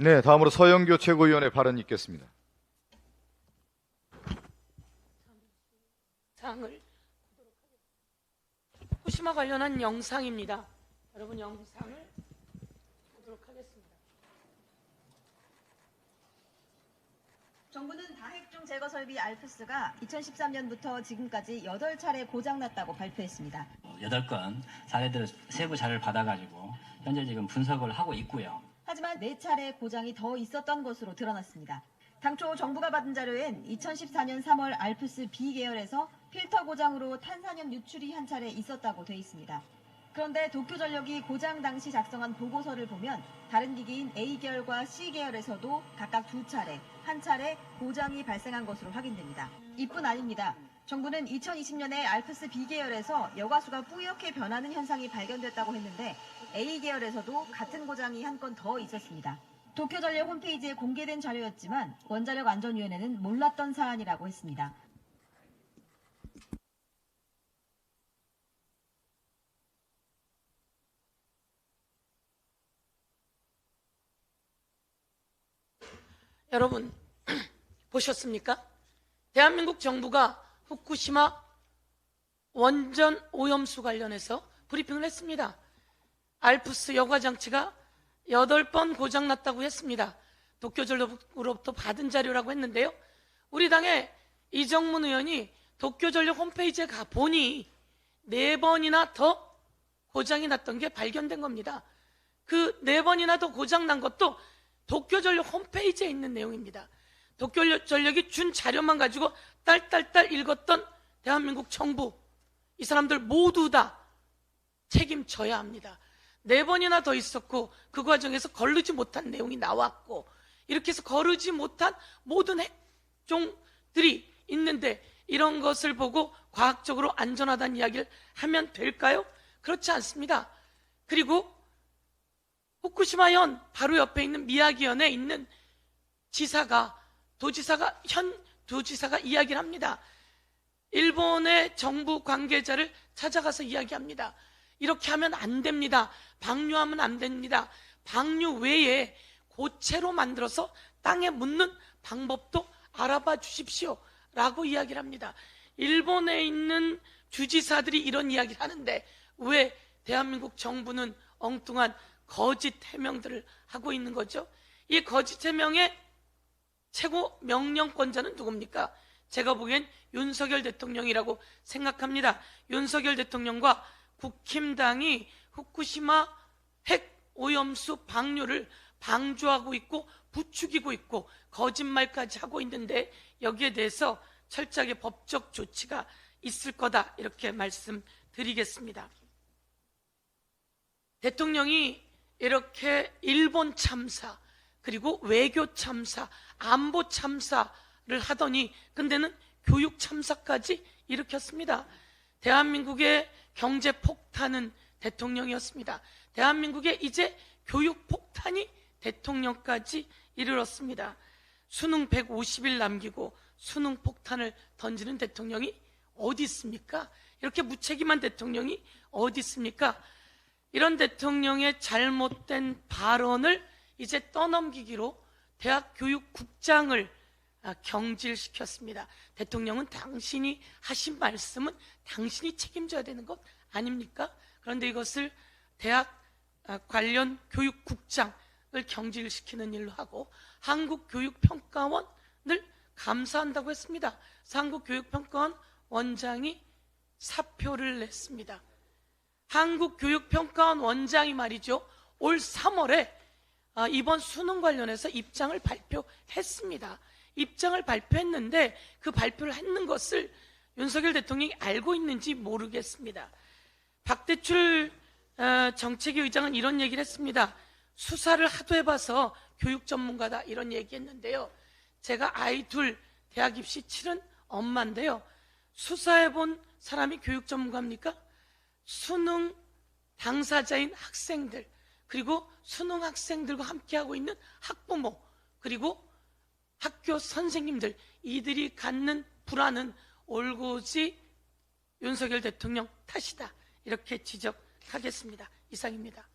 네, 다음으로 서영교 최고위원의 발언이 있겠습니다. 영상을 후쿠시마 관련한 영상입니다. 여러분 영상을 보도록 하겠습니다. 정부는 다핵종 제거 설비 알프스가 2013년부터 지금까지 8차례 고장났다고 발표했습니다. 여덟 건 사례들 세부 자료를 받아가지고 현재 지금 분석을 하고 있고요. 하지만 4차례 고장이 더 있었던 것으로 드러났습니다. 당초 정부가 받은 자료엔 2014년 3월 알프스 B 계열에서 필터 고장으로 탄산염 유출이 한 차례 있었다고 돼 있습니다. 그런데 도쿄전력이 고장 당시 작성한 보고서를 보면 다른 기기인 A 계열과 C 계열에서도 각각 두 차례, 한 차례 고장이 발생한 것으로 확인됩니다. 이뿐 아닙니다. 정부는 2020년에 알프스 B 계열에서 여과수가 뿌옇게 변하는 현상이 발견됐다고 했는데 A 계열에서도 같은 고장이 한 건 더 있었습니다. 도쿄전력 홈페이지에 공개된 자료였지만 원자력 안전위원회는 몰랐던 사안이라고 했습니다. 여러분 보셨습니까? 대한민국 정부가 후쿠시마 원전 오염수 관련해서 브리핑을 했습니다. 알프스 여과 장치가 8번 고장났다고 했습니다. 도쿄전력으로부터 받은 자료라고 했는데요. 우리 당의 이정문 의원이 도쿄전력 홈페이지에 가 보니 네 번이나 더 고장이 났던 게 발견된 겁니다. 그네 번이나 더 고장 난 것도 도쿄전력 홈페이지에 있는 내용입니다. 도쿄전력이 준 자료만 가지고 딸딸딸 읽었던 대한민국 정부 이 사람들 모두 다 책임져야 합니다. 네 번이나 더 있었고 그 과정에서 거르지 못한 내용이 나왔고 이렇게 해서 거르지 못한 모든 핵종들이 있는데 이런 것을 보고 과학적으로 안전하다는 이야기를 하면 될까요? 그렇지 않습니다. 그리고 후쿠시마현 바로 옆에 있는 미야기현에 있는 지사가 도지사가 현 도지사가 이야기를 합니다. 일본의 정부 관계자를 찾아가서 이야기합니다. 이렇게 하면 안 됩니다. 방류하면 안 됩니다. 방류 외에 고체로 만들어서 땅에 묻는 방법도 알아봐 주십시오. 라고 이야기를 합니다. 일본에 있는 주지사들이 이런 이야기를 하는데 왜 대한민국 정부는 엉뚱한 거짓 해명들을 하고 있는 거죠? 이 거짓 해명의 최고 명령권자는 누굽니까? 제가 보기엔 윤석열 대통령이라고 생각합니다. 윤석열 대통령과 국힘당이 후쿠시마 핵 오염수 방류를 방조하고 있고 부추기고 있고 거짓말까지 하고 있는데 여기에 대해서 철저하게 법적 조치가 있을 거다 이렇게 말씀드리겠습니다. 대통령이 이렇게 일본 참사 그리고 외교 참사, 안보 참사를 하더니 근데는 교육 참사까지 일으켰습니다. 대한민국의 경제 폭탄은 대통령이었습니다. 대한민국의 이제 교육 폭탄이 대통령까지 이르렀습니다. 수능 150일 남기고 수능 폭탄을 던지는 대통령이 어디 있습니까? 이렇게 무책임한 대통령이 어디 있습니까? 이런 대통령의 잘못된 발언을 이제 떠넘기기로 대학 교육국장을 아, 경질시켰습니다. 대통령은 당신이 하신 말씀은 당신이 책임져야 되는 것 아닙니까? 그런데 이것을 대학 아, 관련 교육국장을 경질시키는 일로 하고 한국교육평가원을 감사한다고 했습니다. 한국교육평가원 원장이 사표를 냈습니다. 한국교육평가원 원장이 말이죠. 올 3월에 아, 이번 수능 관련해서 입장을 발표했습니다. 입장을 발표했는데 그 발표를 했는 것을 윤석열 대통령이 알고 있는지 모르겠습니다. 박대출 어, 정책위 의장은 이런 얘기를 했습니다. 수사를 하도 해봐서 교육 전문가다 이런 얘기했는데요. 제가 아이 둘 대학 입시 치른 엄마인데요. 수사해본 사람이 교육 전문가입니까? 수능 당사자인 학생들 그리고 수능 학생들과 함께하고 있는 학부모 그리고 학교 선생님들 이들이 갖는 불안은 올고지 윤석열 대통령 탓이다 이렇게 지적하겠습니다. 이상입니다.